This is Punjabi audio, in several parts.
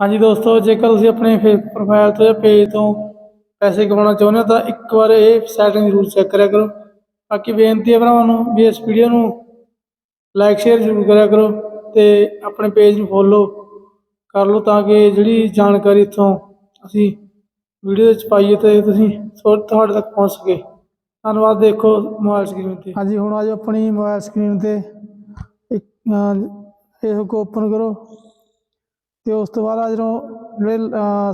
ਹਾਂਜੀ ਦੋਸਤੋ, ਜੇਕਰ ਤੁਸੀਂ ਆਪਣੇ ਫੇਸ ਪ੍ਰੋਫਾਈਲ ਤੋਂ ਜਾਂ ਪੇਜ ਤੋਂ ਪੈਸੇ ਕਮਾਉਣਾ ਚਾਹੁੰਦੇ ਹੋ, ਤਾਂ ਇੱਕ ਵਾਰ ਇਹ ਸੈਟਿੰਗ ਜ਼ਰੂਰ ਚੈੱਕ ਕਰਿਆ ਕਰੋ। ਬਾਕੀ ਬੇਨਤੀ ਹੈ ਭਰਾਵਾਂ ਨੂੰ ਵੀ ਇਸ ਵੀਡੀਓ ਨੂੰ ਲਾਈਕ ਸ਼ੇਅਰ ਜ਼ਰੂਰ ਕਰਿਆ ਕਰੋ ਤੇ ਆਪਣੇ ਪੇਜ ਨੂੰ ਫੋਲੋ ਕਰ ਲਓ ਤਾਂ ਕਿ ਜਿਹੜੀ ਜਾਣਕਾਰੀ ਇੱਥੋਂ ਅਸੀਂ ਵੀਡੀਓ ਵਿੱਚ ਪਾਈਏ ਤੇ ਤੁਸੀਂ ਤੁਹਾਡੇ ਤੱਕ ਪਹੁੰਚ ਸਕੇ। ਧੰਨਵਾਦ, ਦੇਖੋ ਮੋਬਾਈਲ ਸਕਰੀਨ ਤੇ। ਹਾਂਜੀ, ਹੁਣ ਆਜੋ ਆਪਣੀ ਮੋਬਾਈਲ ਸਕਰੀਨ ਤੇ। ਇੱਕ ਫੇਸਬੁੱਕ ਓਪਨ ਕਰੋ। ਤੇ ਉਸ ਤੋਂ ਬਾਅਦ ਆ ਜਦੋਂ ਜਿਹੜੇ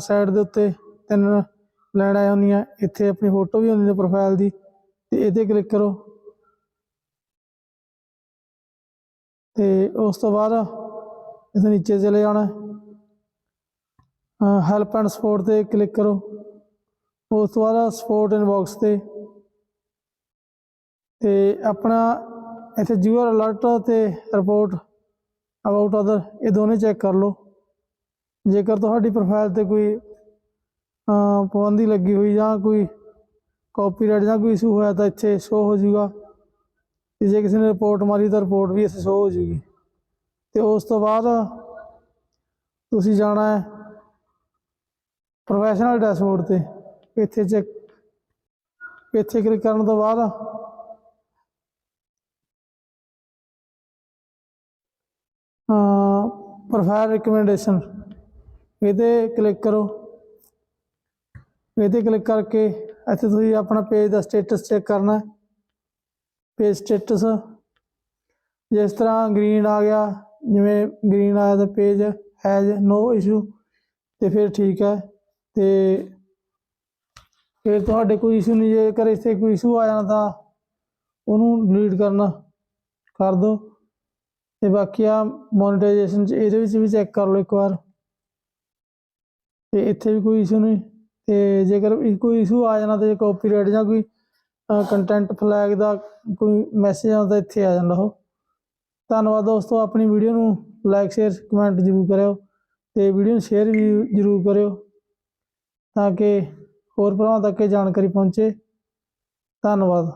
ਸਾਈਡ ਦੇ ਉੱਤੇ ਤਿੰਨ ਲਾਈਨ ਆਈ ਹੁੰਦੀਆਂ, ਇੱਥੇ ਆਪਣੀ ਫੋਟੋ ਵੀ ਹੁੰਦੀ ਹੈ ਪ੍ਰੋਫਾਈਲ ਦੀ, ਤੇ ਇਹਦੇ ਕਲਿੱਕ ਕਰੋ। ਤੇ ਉਸ ਤੋਂ ਬਾਅਦ ਇਸ ਨੀਚੇ ਚਲੇ ਜਾਣਾ। ਹੈਲਪ ਐਂਡ ਸਪੋਰਟ ਤੇ ਕਲਿੱਕ ਕਰੋ। ਉਸ ਤੋਂ ਬਾਅਦ ਸਪੋਰਟ ਇਨਬਾਕਸ ਤੇ। ਤੇ ਆਪਣਾ ਇੱਥੇ ਜੂਅਰ ਅਲਰਟ ਤੇ ਰਿਪੋਰਟ ਅਬਾਊਟ ਅਦਰ ਇਹ ਦੋਨੇ ਚੈੱਕ ਕਰ ਲਓ। ਜੇਕਰ ਤੁਹਾਡੀ ਪ੍ਰੋਫਾਈਲ ਤੇ ਕੋਈ ਪਾਬੰਦੀ ਲੱਗੀ ਹੋਈ ਜਾਂ ਕੋਈ ਕਾਪੀਰਾਈਟ ਜਾਂ ਕੋਈ ਇਸ਼ੂ ਹੋਇਆ ਤਾਂ ਇੱਥੇ ਸ਼ੋ ਹੋ ਜਾਊਗਾ। ਤੇ ਜੇ ਕਿਸੇ ਨੇ ਰਿਪੋਰਟ ਮਾਰੀ ਤਾਂ ਰਿਪੋਰਟ ਵੀ ਇੱਥੇ ਸ਼ੋ ਹੋ ਜਾਊਗੀ। ਤੇ ਉਸ ਤੋਂ ਬਾਅਦ ਤੁਸੀਂ ਜਾਣਾ ਹੈ ਪ੍ਰੋਫੈਸ਼ਨਲ ਡੈਸ਼ਬੋਰਡ ਤੇ। ਇੱਥੇ ਚੈੱਕ ਇੱਥੇ ਕਲਿੱਕ ਕਰਨ ਤੋਂ ਬਾਅਦ ਪ੍ਰੋਫਾਈਲ ਰਿਕਮੈਂਡੇਸ਼ਨ ਇਹਦੇ ਕਲਿੱਕ ਕਰੋ। ਇਹਦੇ ਕਲਿੱਕ ਕਰਕੇ ਇੱਥੇ ਤੁਸੀਂ ਆਪਣਾ ਪੇਜ ਦਾ ਸਟੇਟਸ ਚੈੱਕ ਕਰਨਾ ਹੈ। ਪੇਜ ਸਟੇਟਸ ਜਿਸ ਤਰ੍ਹਾਂ ਗ੍ਰੀਨ ਆ ਗਿਆ, ਜਿਵੇਂ ਗ੍ਰੀਨ ਆਇਆ ਤਾਂ ਪੇਜ ਹੈਜ਼ ਨੋ ਇਸ਼ੂ ਤੇ ਫਿਰ ਠੀਕ ਹੈ। ਤੇ ਫਿਰ ਤੁਹਾਡੇ ਕੋਈ ਇਸ਼ੂ ਨਹੀਂ, ਜੇਕਰ ਇੱਥੇ ਕੋਈ ਇਸ਼ੂ ਆ ਜਾਣਾ ਤਾਂ ਉਹਨੂੰ ਡਿਲੀਟ ਕਰਨਾ, ਕਰ ਦਿਓ। ਤੇ ਬਾਕੀ ਆ ਮੋਨੇਟਾਈਜੇਸ਼ਨ ਚ ਇਹਦੇ ਵਿੱਚ ਵੀ ਚੈੱਕ ਕਰ ਲਓ ਇੱਕ ਵਾਰ। ਤੇ ਇੱਥੇ ਵੀ ਕੋਈ ਇਸ਼ੂ ਨਹੀਂ। ਤੇ ਜੇਕਰ ਕੋਈ ਇਸ਼ੂ ਆ ਜਾਣਾ ਤੇ ਕਾਪੀਰਾਈਟ ਜਾਂ ਕੋਈ ਕੰਟੈਂਟ ਫਲੈਗ ਦਾ ਕੋਈ ਮੈਸੇਜ ਆਉਂਦਾ, ਇੱਥੇ ਆ ਜਾਂਦਾ ਉਹ। ਧੰਨਵਾਦ ਦੋਸਤੋ, ਆਪਣੀ ਵੀਡੀਓ ਨੂੰ ਲਾਈਕ ਸ਼ੇਅਰ ਕਮੈਂਟ ਜ਼ਰੂਰ ਕਰਿਓ ਤੇ ਵੀਡੀਓ ਨੂੰ ਸ਼ੇਅਰ ਵੀ ਜ਼ਰੂਰ ਕਰਿਓ ਤਾਂ ਕਿ ਹੋਰ ਭਰਾਵਾਂ ਤੱਕ ਇਹ ਜਾਣਕਾਰੀ ਪਹੁੰਚੇ। ਧੰਨਵਾਦ।